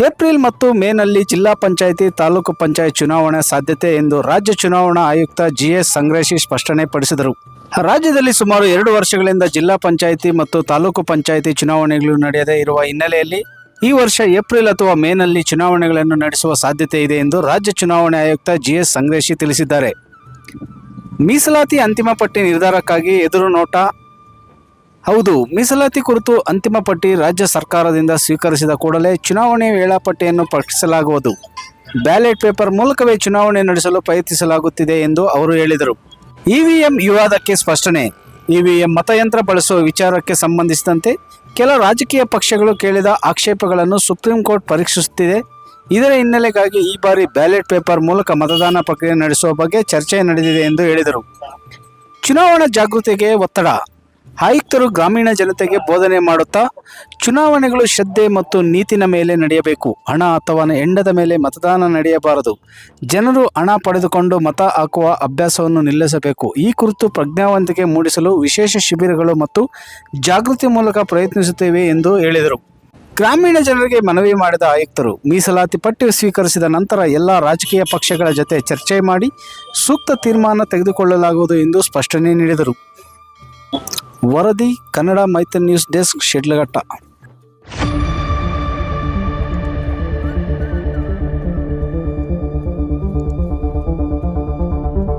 April ಮತ್ತು ಮೇನಲ್ಲಿ ಜಿಲ್ಲಾ ಪಂಚಾಯಿತಿ ತಾಲೂಕು ಪಂಚಾಯತ್ ಚುನಾವಣೆ ಸಾಧ್ಯತೆ ಎಂದು ರಾಜ್ಯ ಚುನಾವಣಾ ಆಯುಕ್ತ ಜಿಎಸ್ ಸಂಗ್ರೇಶಿ ಸ್ಪಷ್ಟನೆ ಪಡಿಸಿದರು. ರಾಜ್ಯದಲ್ಲಿ ಸುಮಾರು ಎರಡು ವರ್ಷಗಳಿಂದ ಜಿಲ್ಲಾ ಪಂಚಾಯಿತಿ ಮತ್ತು ತಾಲೂಕು ಪಂಚಾಯಿತಿ ಚುನಾವಣೆಗಳು ನಡೆಯದೇ ಇರುವ ಹಿನ್ನೆಲೆಯಲ್ಲಿ ಈ ವರ್ಷ ಏಪ್ರಿಲ್ ಅಥವಾ ಮೇನಲ್ಲಿ ಚುನಾವಣೆಗಳನ್ನು ನಡೆಸುವ ಸಾಧ್ಯತೆ ಇದೆ ಎಂದು ರಾಜ್ಯ ಚುನಾವಣಾ ಆಯುಕ್ತ ಜಿಎಸ್ ಸಂಗ್ರೇಶಿ ತಿಳಿಸಿದ್ದಾರೆ. ಮೀಸಲಾತಿ ಅಂತಿಮ ಪಟ್ಟಿ ನಿರ್ಧಾರಕ್ಕಾಗಿ ಎದುರು ನೋಟ ಹೌದು, ಮೀಸಲಾತಿ ಕುರಿತು ಅಂತಿಮ ಪಟ್ಟಿ ರಾಜ್ಯ ಸರ್ಕಾರದಿಂದ ಸ್ವೀಕರಿಸಿದ ಕೂಡಲೇ ಚುನಾವಣೆ ವೇಳಾಪಟ್ಟಿಯನ್ನು ಪ್ರಕಟಿಸಲಾಗುವುದು. ಬ್ಯಾಲೆಟ್ ಪೇಪರ್ ಮೂಲಕವೇ ಚುನಾವಣೆ ನಡೆಸಲು ಪ್ರಯತ್ನಿಸಲಾಗುತ್ತಿದೆ ಎಂದು ಅವರು ಹೇಳಿದರು. ಇವಿಎಂ ವಿವಾದಕ್ಕೆ ಸ್ಪಷ್ಟನೆ. ಇವಿಎಂ ಮತಯಂತ್ರ ಬಳಸುವ ವಿಚಾರಕ್ಕೆ ಸಂಬಂಧಿಸಿದಂತೆ ಕೆಲ ರಾಜಕೀಯ ಪಕ್ಷಗಳು ಕೇಳಿದ ಆಕ್ಷೇಪಗಳನ್ನು ಸುಪ್ರೀಂ ಕೋರ್ಟ್ ಪರೀಕ್ಷಿಸುತ್ತಿದೆ. ಇದರ ಹಿನ್ನೆಲೆಗಾಗಿ ಈ ಬಾರಿ ಬ್ಯಾಲೆಟ್ ಪೇಪರ್ ಮೂಲಕ ಮತದಾನ ಪ್ರಕ್ರಿಯೆ ನಡೆಸುವ ಬಗ್ಗೆ ಚರ್ಚೆ ನಡೆದಿದೆ ಎಂದು ಹೇಳಿದರು. ಚುನಾವಣಾ ಜಾಗೃತಿಗೆ ಒತ್ತಡ. ಆಯುಕ್ತರು ಗ್ರಾಮೀಣ ಜನತೆಗೆ ಬೋಧನೆ ಮಾಡುತ್ತಾ ಚುನಾವಣೆಗಳು ಶ್ರದ್ಧೆ ಮತ್ತು ನೀತಿನ ಮೇಲೆ ನಡೆಯಬೇಕು. ಹಣ ಅಥವಾ ಹೆಂಡದ ಮೇಲೆ ಮತದಾನ ನಡೆಯಬಾರದು. ಜನರು ಹಣ ಪಡೆದುಕೊಂಡು ಮತ ಹಾಕುವ ಅಭ್ಯಾಸವನ್ನು ನಿಲ್ಲಿಸಬೇಕು. ಈ ಕುರಿತು ಪ್ರಜ್ಞಾವಂತಿಕೆ ಮೂಡಿಸಲು ವಿಶೇಷ ಶಿಬಿರಗಳು ಮತ್ತು ಜಾಗೃತಿ ಮೂಲಕ ಪ್ರಯತ್ನಿಸುತ್ತೇವೆ ಎಂದು ಹೇಳಿದರು. ಗ್ರಾಮೀಣ ಜನರಿಗೆ ಮನವಿ ಮಾಡಿದ ಆಯುಕ್ತರು, ಮೀಸಲಾತಿ ಪಟ್ಟಿ ಸ್ವೀಕರಿಸಿದ ನಂತರ ಎಲ್ಲ ರಾಜಕೀಯ ಪಕ್ಷಗಳ ಜೊತೆ ಚರ್ಚೆ ಮಾಡಿ ಸೂಕ್ತ ತೀರ್ಮಾನ ತೆಗೆದುಕೊಳ್ಳಲಾಗುವುದು ಎಂದು ಸ್ಪಷ್ಟನೆ ನೀಡಿದರು. ವರದಿ ಕನ್ನಡ ಮೈತ್ರಿ ನ್ಯೂಸ್ ಡೆಸ್ಕ್ ಶಿಡ್ಲಘಟ್ಟ